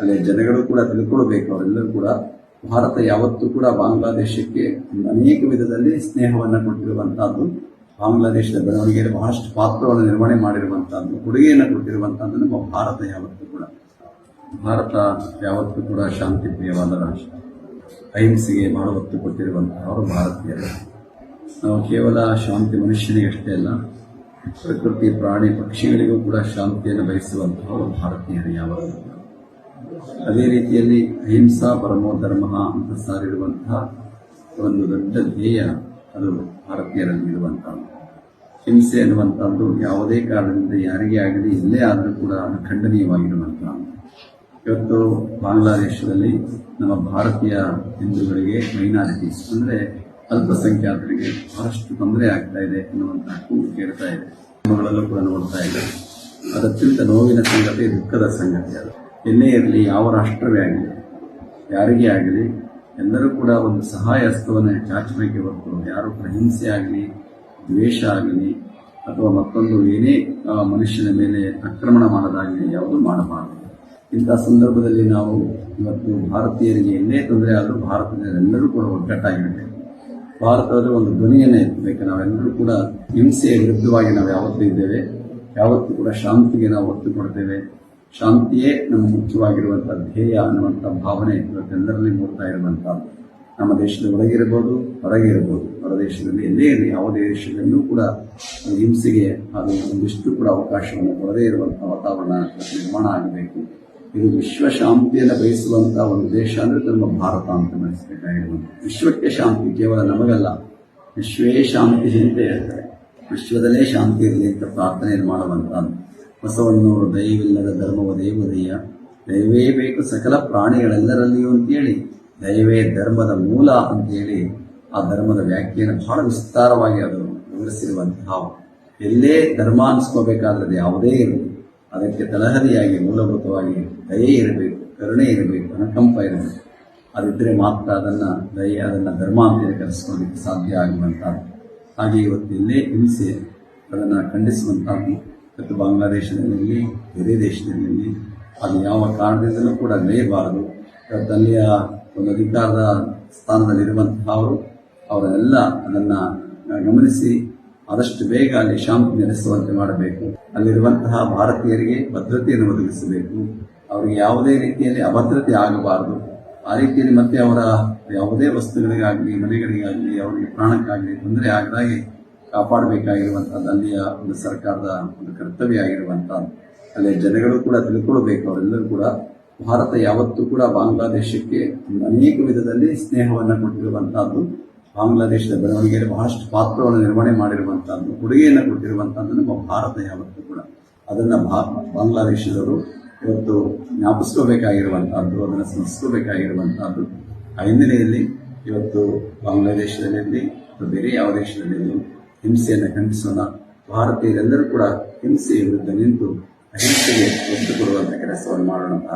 ಅಲ್ಲಿ ಜನಗಳು ಕೂಡ ತಿಳ್ಕೊಳ್ಬೇಕು. ಅವರೆಲ್ಲರೂ ಕೂಡ ಭಾರತ ಯಾವತ್ತೂ ಕೂಡ ಬಾಂಗ್ಲಾದೇಶಕ್ಕೆ ಅನೇಕ ವಿಧದಲ್ಲಿ ಸ್ನೇಹವನ್ನು ಕೊಟ್ಟಿರುವಂತಹದ್ದು. ಬಾಂಗ್ಲಾದೇಶದ ಬೆಳವಣಿಗೆಯಲ್ಲಿ ಬಹಳಷ್ಟು ಪಾತ್ರವನ್ನು ನಿರ್ವಹಣೆ ಮಾಡಿರುವಂತಹದ್ದು, ಕೊಡುಗೆಯನ್ನು ಕೊಟ್ಟಿರುವಂತಹದ್ದು ನಮ್ಮ ಭಾರತ ಯಾವತ್ತೂ ಕೂಡ. ಭಾರತ ಯಾವತ್ತೂ ಕೂಡ ಶಾಂತಿ ಪ್ರಿಯವಾದ ರಾಷ್ಟ್ರ. ಅಹಿಂಸೆಗೆ ಬಹಳ ಒತ್ತು ಕೊಟ್ಟಿರುವಂತಹವರು ಭಾರತೀಯರು. ನಾವು ಕೇವಲ ಶಾಂತಿ ಮನುಷ್ಯನಿಗೆ ಅಷ್ಟೇ ಅಲ್ಲ, ಪ್ರಕೃತಿ, ಪ್ರಾಣಿ, ಪಕ್ಷಿಗಳಿಗೂ ಕೂಡ ಶಾಂತಿಯನ್ನು ಬಯಸುವಂತಹವರು ಭಾರತೀಯರು ಯಾವಾಗಲೂ. ಅದೇ ರೀತಿಯಲ್ಲಿ ಅಹಿಂಸಾ ಪರಮೋ ಧರ್ಮ ಅಂತ ಸಾರಿರುವಂತಹ ಒಂದು ದೊಡ್ಡ ಧ್ಯೇಯ ಅದು ಭಾರತೀಯರಲ್ಲಿ ಇರುವಂತಹದ್ದು ಹಿಂಸೆ ಅನ್ನುವಂಥದ್ದು ಯಾವುದೇ ಕಾರಣದಿಂದ ಯಾರಿಗೇ ಆಗಲಿ ಎಲ್ಲೇ ಆದರೂ ಕೂಡ ಅದು ಖಂಡನೀಯವಾಗಿರುವಂಥದ್ದು. ಇವತ್ತು ಬಾಂಗ್ಲಾದೇಶದಲ್ಲಿ ನಮ್ಮ ಭಾರತೀಯ ಹಿಂದೂಗಳಿಗೆ ಮೈನಾರಿಟೀಸ್ ಅಂದರೆ ಅಲ್ಪಸಂಖ್ಯಾತರಿಗೆ ಬಹಳಷ್ಟು ತೊಂದರೆ ಆಗ್ತಾ ಇದೆ ಅನ್ನುವಂತಹ ಕೂಗು ಕೇಳ್ತಾ ಇದೆ. ಕೂಡ ನೋಡ್ತಾ ಇದೆ. ಅದಕ್ಕಿಂತ ನೋವಿನ ಸಂಗತಿ ದುಃಖದ ಸಂಗತಿ ಅದು. ಎಲ್ಲೇ ಇರಲಿ, ಯಾವ ರಾಷ್ಟ್ರವೇ ಆಗಲಿ, ಯಾರಿಗೇ ಆಗಲಿ, ಎಲ್ಲರೂ ಕೂಡ ಒಂದು ಸಹಾಯ ಹಸ್ತವನ್ನು ಚಾಚಬೇಕೆ ಹೊರತು ಯಾರು ಕೂಡ ಆಗಲಿ, ದ್ವೇಷ ಆಗಲಿ, ಅಥವಾ ಮತ್ತೊಂದು ಏನೇ ಮನುಷ್ಯನ ಮೇಲೆ ಆಕ್ರಮಣ ಮಾಡೋದಾಗಲಿ, ಯಾವುದು ಮಾಡಬಾರದು. ಇಂಥ ಸಂದರ್ಭದಲ್ಲಿ ನಾವು ಇವತ್ತು ಭಾರತೀಯರಿಗೆ ಎಲ್ಲೇ ತೊಂದರೆ ಆದರೂ ಭಾರತದಲ್ಲರೂ ಕೂಡ ಒಗ್ಗಟ್ಟಾಗಿರಬೇಕು. ಭಾರತದಲ್ಲಿ ಒಂದು ಧ್ವನಿಯನ್ನು ಎತ್ತಬೇಕು. ನಾವೆಲ್ಲರೂ ಕೂಡ ಹಿಂಸೆಯ ವಿರುದ್ಧವಾಗಿ ನಾವು ಯಾವತ್ತೂ ಇದ್ದೇವೆ. ಯಾವತ್ತೂ ಕೂಡ ಶಾಂತಿಗೆ ನಾವು ಒತ್ತು ಕೊಡ್ತೇವೆ. ಶಾಂತಿಯೇ ನಮ್ಮ ಮುಖ್ಯವಾಗಿರುವಂಥ ಧ್ಯೇಯ ಅನ್ನುವಂಥ ಭಾವನೆ ಇವತ್ತೆಲ್ಲರಲ್ಲಿ ಮೂಡ್ತಾ ಇರುವಂಥದ್ದು. ನಮ್ಮ ದೇಶದ ಒಳಗಿರ್ಬೋದು ಹೊರಗೆ ಇರ್ಬೋದು. ಹೊರ ದೇಶದಲ್ಲಿ ಎಲ್ಲೇ ಇರಲಿ, ಯಾವುದೇ ದೇಶದಲ್ಲೂ ಕೂಡ ಹಿಂಸೆಗೆ ಅದು ಒಂದಿಷ್ಟು ಕೂಡ ಅವಕಾಶವನ್ನು ಕೊಡದೇ ಇರುವಂಥ ವಾತಾವರಣ ನಿರ್ಮಾಣ ಆಗಬೇಕು. ಇದು ವಿಶ್ವ ಶಾಂತಿಯನ್ನು ಬಯಸುವಂಥ ಒಂದು ದೇಶ ಅಂದ್ರೆ ನಮ್ಮ ಭಾರತ ಅಂತ ಬಯಸಬೇಕಾಗಿರುವಂಥ ವಿಶ್ವಕ್ಕೆ ಶಾಂತಿ ಕೇವಲ ನಮಗಲ್ಲ, ವಿಶ್ವೇ ಶಾಂತಿ ಅಂತ ಹೇಳ್ತಾರೆ. ವಿಶ್ವದಲ್ಲೇ ಶಾಂತಿ ಇರಲಿ ಅಂತ ಪ್ರಾರ್ಥನೆಯನ್ನು ಮಾಡುವಂತಹದ್ದು ಬಸವಣ್ಣನವರು ದಯವಿಲ್ಲದ ಧರ್ಮವ ದೇವದಯ್ಯ ದಯವೇ ಬೇಕು ಸಕಲ ಪ್ರಾಣಿಗಳೆಲ್ಲರಲ್ಲಿಯೂ ಅಂತೇಳಿ. ದಯವೇ ಧರ್ಮದ ಮೂಲ ಅಂತೇಳಿ ಆ ಧರ್ಮದ ವ್ಯಾಖ್ಯೆಯನ್ನು ಬಹಳ ವಿಸ್ತಾರವಾಗಿ ಅದು ವಿವರಿಸಿರುವಂತಹ ಎಲ್ಲೇ ಧರ್ಮ ಅನಿಸ್ಕೋಬೇಕಾದ್ರೆ ಯಾವುದೇ ಇರಲಿ, ಅದಕ್ಕೆ ತಲಹದಿಯಾಗಿ, ಮೂಲಭೂತವಾಗಿ ದಯೆ ಇರಬೇಕು, ಕರುಣೆ ಇರಬೇಕು ಅನುಕಂಪ ಇರಬೇಕು. ಅದಿದ್ದರೆ ಮಾತ್ರ ಅದನ್ನು ದಯೆ, ಅದನ್ನು ಧರ್ಮ ಅಂತೇಳಿ ಕರೆಸ್ಕೊಳ್ಳಿಕ್ಕೆ ಸಾಧ್ಯ ಆಗುವಂಥದ್ದು ಹಾಗೆ ಇವತ್ತು ಎಲ್ಲೇ ಹಿಂಸೆ ಅದನ್ನು ಖಂಡಿಸುವಂಥದ್ದು ಇವತ್ತು ಬಾಂಗ್ಲಾದೇಶದಲ್ಲಿ, ಬೇರೆ ದೇಶದಲ್ಲಿ, ಅದು ಯಾವ ಕಾರಣದಿಂದಲೂ ಕೂಡ ನಡೆಯಬಾರದು ಇವತ್ತು ಅಲ್ಲಿಯ ಒಂದು ಅಧಿಕಾರದ ಸ್ಥಾನದಲ್ಲಿರುವಂತಹವರು ಅವರೆಲ್ಲ ಅದನ್ನು ಗಮನಿಸಿ, ಆದಷ್ಟು ಬೇಗ ಅಲ್ಲಿ ಶಾಂತಿ ನೆಲೆಸುವಂತೆ ಮಾಡಬೇಕು. ಅಲ್ಲಿರುವಂತಹ ಭಾರತೀಯರಿಗೆ ಭದ್ರತೆಯನ್ನು ಒದಗಿಸಬೇಕು. ಅವರಿಗೆ ಯಾವುದೇ ರೀತಿಯಲ್ಲಿ ಅಭದ್ರತೆ ಆಗಬಾರದು. ಆ ರೀತಿಯಲ್ಲಿ ಮತ್ತೆ ಅವರ ಯಾವುದೇ ವಸ್ತುಗಳಿಗಾಗಲಿ, ಮನೆಗಳಿಗಾಗಲಿ, ಅವರಿಗೆ ಪ್ರಾಣಕ್ಕಾಗಲಿ ತೊಂದರೆ ಆಗದಾಗೆ ಕಾಪಾಡಬೇಕಾಗಿರುವಂಥದ್ದು ಅಲ್ಲಿಯ ಒಂದು ಸರ್ಕಾರದ ಒಂದು ಕರ್ತವ್ಯ ಆಗಿರುವಂಥದ್ದು ಅಲ್ಲಿಯ ಜನಗಳು ಕೂಡ ತಿಳ್ಕೊಳ್ಬೇಕು. ಅವರೆಲ್ಲರೂ ಕೂಡ ಭಾರತ ಯಾವತ್ತೂ ಕೂಡ ಬಾಂಗ್ಲಾದೇಶಕ್ಕೆ ಅನೇಕ ವಿಧದಲ್ಲಿ ಸ್ನೇಹವನ್ನು ಕೊಟ್ಟಿರುವಂತಹದ್ದು, ಬಾಂಗ್ಲಾದೇಶದ ಬೆಳವಣಿಗೆಯಲ್ಲಿ ಬಹಳಷ್ಟು ಪಾತ್ರವನ್ನು ನಿರ್ವಹಣೆ ಮಾಡಿರುವಂತಹದ್ದು, ಕೊಡುಗೆಯನ್ನು ಕೊಟ್ಟಿರುವಂತಹದ್ದು ನಮ್ಮ ಭಾರತ ಯಾವತ್ತೂ ಕೂಡ. ಅದನ್ನು ಬಾಂಗ್ಲಾದೇಶದವರು ಇವತ್ತು ಜ್ಞಾಪಿಸ್ಕೋಬೇಕಾಗಿರುವಂತಹದ್ದು, ಅದನ್ನು ಸ್ಮರಿಸ್ಕೋಬೇಕಾಗಿರುವಂತಹದ್ದು. ಆ ಹಿನ್ನೆಲೆಯಲ್ಲಿ ಇವತ್ತು ಬಾಂಗ್ಲಾದೇಶದಲ್ಲಿ ಬೇರೆ ಯಾವ ದೇಶದಲ್ಲಿ ಹಿಂಸೆಯನ್ನು ಖಂಡಿಸೋಣ. ಭಾರತೀಯರೆಲ್ಲರೂ ಕೂಡ ಹಿಂಸೆಯ ವಿರುದ್ಧ ನಿಂತು ಅಹಿಂಸೆಗೆ ಒತ್ತು ಕೊಡುವಂಥ ಕೆಲಸವನ್ನು ಮಾಡೋಣ ಅಂತ